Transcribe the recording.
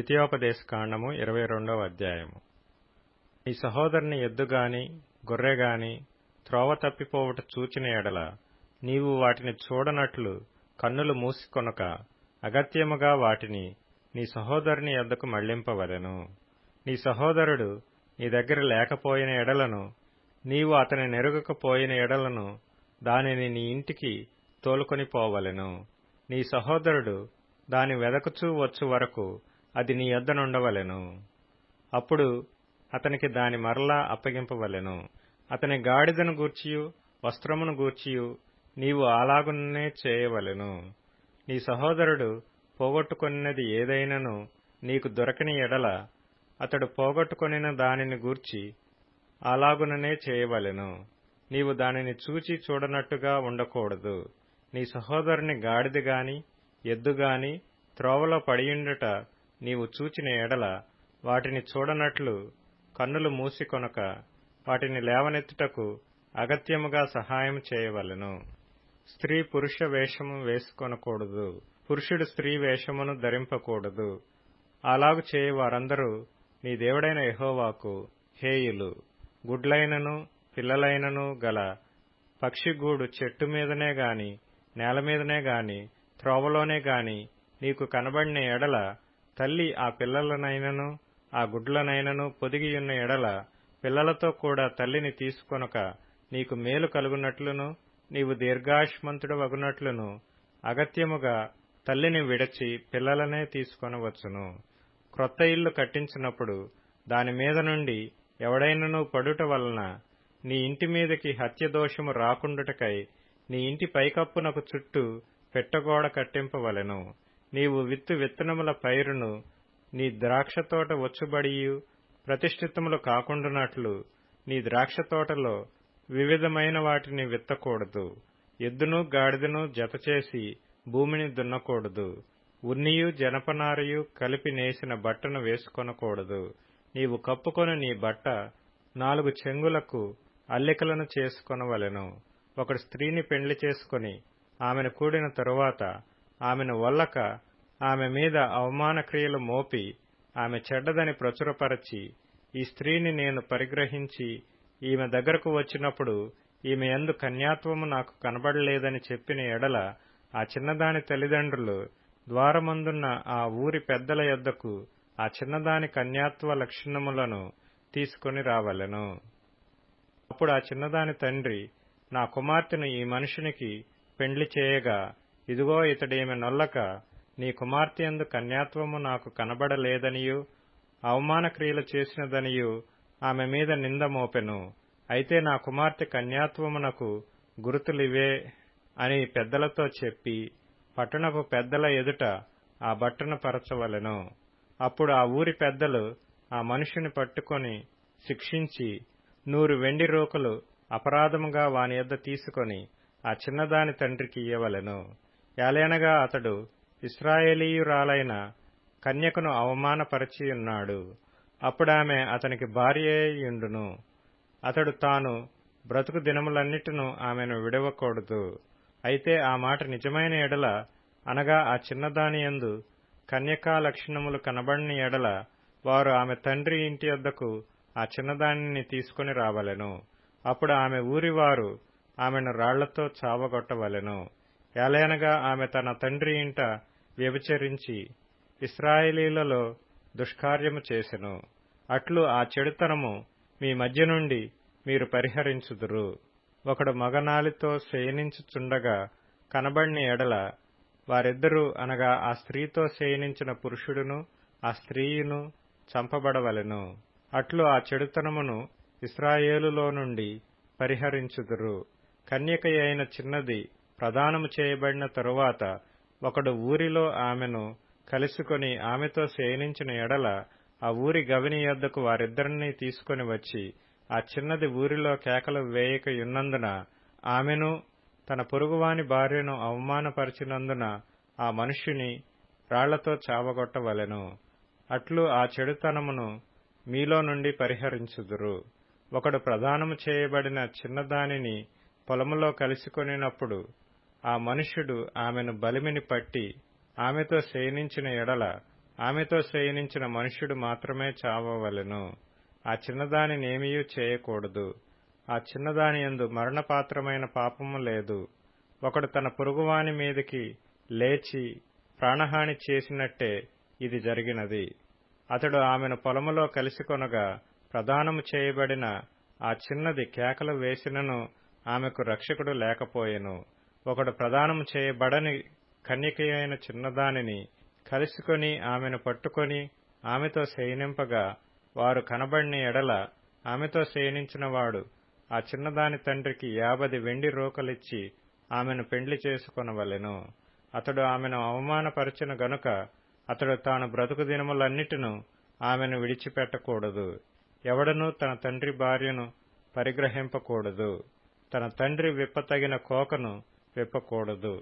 ద్వితీయోపదేశకాండము ఇరవై రెండవ అధ్యాయము. నీ సహోదరుని ఎద్దుగాని గొర్రెగాని త్రోవ తప్పిపోవుట చూచిన ఎడల నీవు వాటిని చూడనట్లు కన్నులు మూసికొనక అగత్యముగా వాటిని నీ సహోదరుని ఎద్దకు మళ్ళింపవలెను నీ సహోదరుడు నీ దగ్గర లేకపోయిన ఎడలను నీవు అతని నెరుగకపోయిన ఎడలను దానిని నీ ఇంటికి తోలుకొని పోవలెను. నీ సహోదరుడు దాని వెదకుచూ వచ్చు వరకు అది నీ యొద్దనుండవలెను అప్పుడు అతనికి దాని మరలా అప్పగింపవలెను. అతని గాడిదను గూర్చియు వస్త్రమును గూర్చియు నీవు అలాగుననే చేయవలెను. నీ సహోదరుడు పోగొట్టుకొనినది ఏదైనను నీకు దొరకని ఎడల అతడు పోగొట్టుకొనిన దానిని గూర్చి అలాగుననే చేయవలెను. నీవు దానిని చూచి చూడనట్టుగా ఉండకూడదు. నీ సహోదరుని గాడిద గాని ఎద్దుగాని త్రోవలో పడియుండుట నీవు చూచిన ఎడల వాటిని చూడనట్లు కన్నులు మూసికొనక వాటిని లేవనెత్తుటకు అగత్యముగా సహాయం చేయవలెను. స్త్రీ పురుష వేషము వేసుకొనకూడదు. పురుషుడు స్త్రీ వేషమును ధరింపకూడదు. అలాగు చేయి వారందరూ నీ దేవుడైన యహోవాకు హేయులు. గుడ్లైనను పిల్లలైనను గల పక్షిగూడు చెట్టు మీదనే గాని నేల మీదనే గాని త్రోవలోనే గాని నీకు కనబడిన ఎడల తల్లి ఆ పిల్లలనైనను ఆ గుడ్లనైనను పొదిగియున్న ఎడల పిల్లలతో కూడా తల్లిని తీసుకొనక నీకు మేలు కలుగునట్లును నీవు దీర్ఘాయుష్మంతుడవగునట్లును అగత్యముగా తల్లిని విడచి పిల్లలనే తీసుకొనవచ్చును. క్రొత్త ఇల్లు కట్టించినప్పుడు దాని మీద నుండి ఎవడైనను పడుట వలన నీ ఇంటి మీదకి హత్యదోషము రాకుండుటకై నీ ఇంటి పైకప్పునకు చుట్టూ పెట్టగోడ కట్టింపవలెను. నీవు విత్తు విత్తనముల పైరును నీ ద్రాక్షతోట వచ్చుబడియు ప్రతిష్ఠితములు కాకుండునట్లు నీ ద్రాక్షతోటలో వివిధమైన వాటిని విత్తకూడదు. ఎద్దును గాడిదను జతచేసి భూమిని దున్నకూడదు. ఉన్నియు జనపనారయు కలిపి నేసిన బట్టను వేసుకొనకూడదు. నీవు కప్పుకొని నీ బట్ట నాలుగు చెంగులకు అల్లికలను చేసుకొనవలెను. ఒకడు స్త్రీని పెండ్లి చేసుకుని ఆమెను కూడిన తరువాత ఆమెను వల్లక ఆమె మీద అవమాన క్రియలు మోపి ఆమె చెడ్డదని ప్రచురపరచి ఈ స్త్రీని నేను పరిగ్రహించి ఈమె దగ్గరకు వచ్చినప్పుడు ఈమె ఎందు కన్యాత్వము నాకు కనబడలేదని చెప్పిన ఎడల ఆ చిన్నదాని తల్లిదండ్రులు ద్వారమందున్న ఆ ఊరి పెద్దల యొద్దకు ఆ చిన్నదాని కన్యాత్వ లక్షణములను తీసుకుని రావలెను. అప్పుడు ఆ చిన్నదాని తండ్రి నా కుమార్తెను ఈ మనుషునికి పెండ్లి చేయగా ఇదిగో ఇతడేమి నొల్లక నీ కుమార్తెందు కన్యాత్వము నాకు కనబడలేదనియు అవమాన క్రియలు చేసినదనియు ఆమె మీద నింద మోపెను. అయితే నా కుమార్తె కన్యాత్వమునకు గురుతులివే అని పెద్దలతో చెప్పి పట్టణపు పెద్దల ఎదుట ఆ బట్టను పరచవలెను. అప్పుడు ఆ ఊరి పెద్దలు ఆ మనుషుని పట్టుకొని శిక్షించి నూరు వెండి రోకలు అపరాధముగా వాని యొద్ద తీసుకొని ఆ చిన్నదాని తండ్రికి ఇయ్యవలెను. యాలేనగా అతడు ఇస్రాయేలీయురాలైన కన్యకను అవమానపరచియున్నాడు అప్పుడామె అతనికి భార్యయుండును అతడు తాను బ్రతుకు దినములన్నిటిను ఆమెను విడవకూడదు. అయితే ఆ మాట నిజమైన ఎడల అనగా ఆ చిన్నదాని యందు కన్యకా లక్షణములు కనబడిన ఎడల వారు ఆమె తండ్రి ఇంటి వద్దకు ఆ చిన్నదానిని తీసుకుని రావలెను. అప్పుడు ఆమె ఊరివారు ఆమెను రాళ్ళతో చావగొట్టవలెను. ఏలైనగా ఆమె తన తండ్రి ఇంట వ్యభిచరించి ఇస్రాయేలీలలో దుష్కార్యము చేసెను. అట్లు ఆ చెడుతనము మీ మధ్య నుండి మీరు పరిహరించుదురు. ఒకడు మగనాలితో శయనించుచుండగా కనబడిన ఎడల వారిద్దరూ అనగా ఆ స్త్రీతో శయనించిన పురుషుడును ఆ స్త్రీయును చంపబడవలెను. అట్లు ఆ చెడుతనమును ఇస్రాయేలులో నుండి పరిహరించుదురు. కన్యక అయిన చిన్నది ప్రదానము చేయబడిన తరువాత ఒకడు ఊరిలో ఆమెను కలుసుకొని ఆమెతో శయనించిన ఎడల ఆ ఊరి గవిని యొద్దకు వారిద్దరినీ తీసుకొని వచ్చి ఆ చిన్నది ఊరిలో కేకలు వేయకయున్నందున ఆమెను తన పొరుగువాని భార్యను అవమానపరిచినందున ఆ మనుష్యుని రాళ్ళతో చావగొట్టవలెను. అట్లు ఆ చెడుతనమును మీలో నుండి పరిహరించుదురు. ఒకడు ప్రదానము చేయబడిన చిన్నదానిని పొలములో కలిసికొనినప్పుడు ఆ మనుష్యుడు ఆమెను బలిమిని పట్టి ఆమెతో శయనించిన ఎడల ఆమెతో శయనించిన మనుష్యుడు మాత్రమే చావవలెను. ఆ చిన్నదానినేమియూ చేయకూడదు. ఆ చిన్నదాని యందు మరణపాత్రమైన పాపము లేదు. ఒకడు తన పొరుగువాని మీదికి లేచి ప్రాణహాని చేసినట్టే ఇది జరిగినది. అతడు ఆమెను పొలములో కలిసికొనగా ప్రదానము చేయబడిన ఆ చిన్నది కేకలు వేసినను ఆమెకు రక్షకుడు లేకపోయెను. ఒకడు ప్రదానము చేయబడని కన్యకయైన చిన్నదానిని కలుసుకొని ఆమెను పట్టుకొని ఆమెతో శయనింపగా వారు కనబడిన ఎడల ఆమెతో శయనించినవాడు ఆ చిన్నదాని తండ్రికి యాభది వెండి రోకలిచ్చి ఆమెను పెండ్లి చేసుకొనవలెను. అతడు ఆమెను అవమానపరచిన గనుక అతడు తాను బ్రతుకు దినములన్నిటిను ఆమెను విడిచిపెట్టకూడదు. ఎవడనూ తన తండ్రి భార్యను పరిగ్రహింపకూడదు. తన తండ్రి విప్పతగిన కోకను చెప్పకూడదు.